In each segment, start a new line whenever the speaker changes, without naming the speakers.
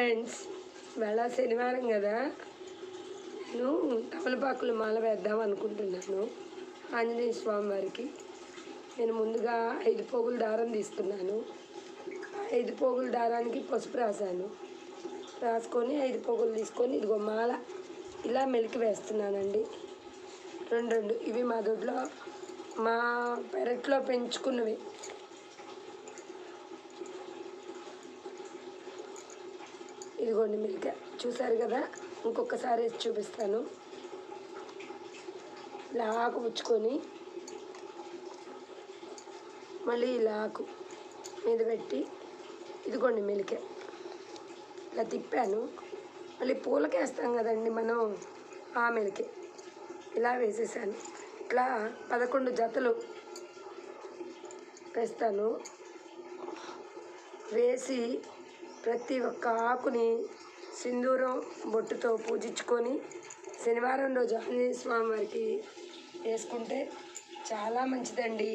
Friends వేళ శనివారం కదా. నేను తమలపాకులు మాల వేద్దాం అనుకుంటున్నాను ఆంజనేయ స్వామి వారికి. నేను ముందుగా ఐదు పోగుల దారం తీసుకున్నాను. ఐదు పోగుల దారానికి పసుపు రాశాను. రాసుకొని ఐదు పోగులు తీసుకొని ఇదిగో మాల ఇలా మెలికి వేస్తున్నానండి. రెండు రెండు. ఇవి మా దొడ్లో మా పెరట్లో పెంచుకున్నవి. ఇదిగోండి మిల్క్. చూసారు కదా? ఇంకొకసారి వేసి చూపిస్తాను. ఇలా ఆకు పుచ్చుకొని మళ్ళీ ఇలా ఆకు మీద పెట్టి ఇదిగోండి మిలికే. ఇలా తిప్పాను. మళ్ళీ పూలకి వేస్తాం కదండి మనం ఆ మిలికే. ఇలా వేసేసాను. ఇట్లా పదకొండు జతలు వేస్తాను. వేసి ప్రతి ఒక్క ఆకుని సింధూరం బొట్టుతో పూజించుకొని శనివారం రోజు ఆంజనేయ స్వామి వారికి వేసుకుంటే చాలా మంచిదండి.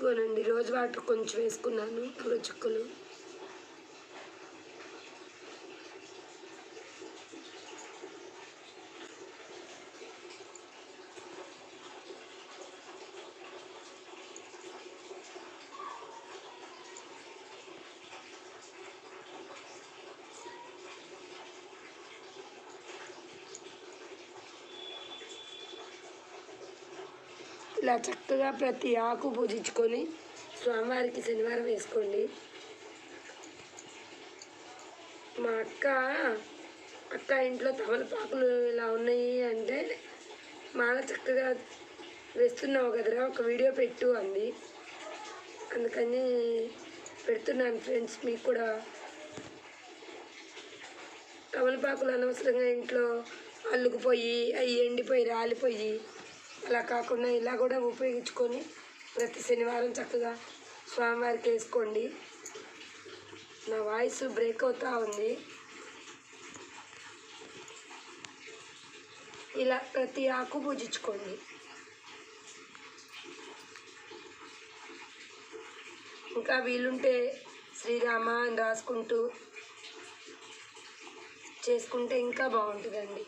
ఇదిగోనండి రోజు వాటర్ కొంచెం వేసుకున్నాను. పూల చుక్కలు. ఇలా చక్కగా ప్రతి ఆకు పూజించుకొని స్వామివారికి శనివారం వేసుకోండి. మా అక్క అక్క ఇంట్లో తమలపాకులు ఇలా ఉన్నాయి అంటే మాల చక్కగా వేస్తున్నావు కదరా ఒక వీడియో పెట్టు అంది. అందుకని పెడుతున్నాను ఫ్రెండ్స్ మీకు కూడా. తమలపాకులు అనవసరంగా ఇంట్లో అల్లుకుపోయి అవి ఎండిపోయి రాలిపోయి అలా కాకుండా ఇలా కూడా ఉపయోగించుకొని ప్రతి శనివారం చక్కగా స్వామివారికి వేసుకోండి. నా వాయిస్ బ్రేక్ అవుతూ ఉంది. ఇలా ప్రతి ఆకు పూజించుకోండి. ఇంకా వీలుంటే శ్రీరామ అని రాసుకుంటూ చేసుకుంటే ఇంకా బాగుంటుందండి.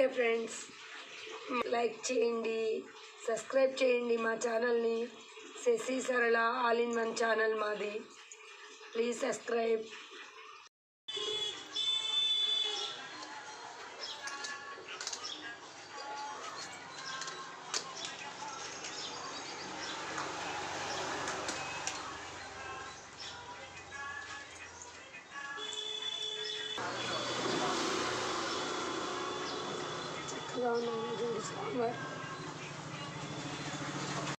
Okay friends. లైక్ చేయండి సబ్స్క్రైబ్ చేయండి మా ఛానల్ని. Sasi Sarala all in one channel మాది. Please subscribe. Allah'ın emrediğimiz var.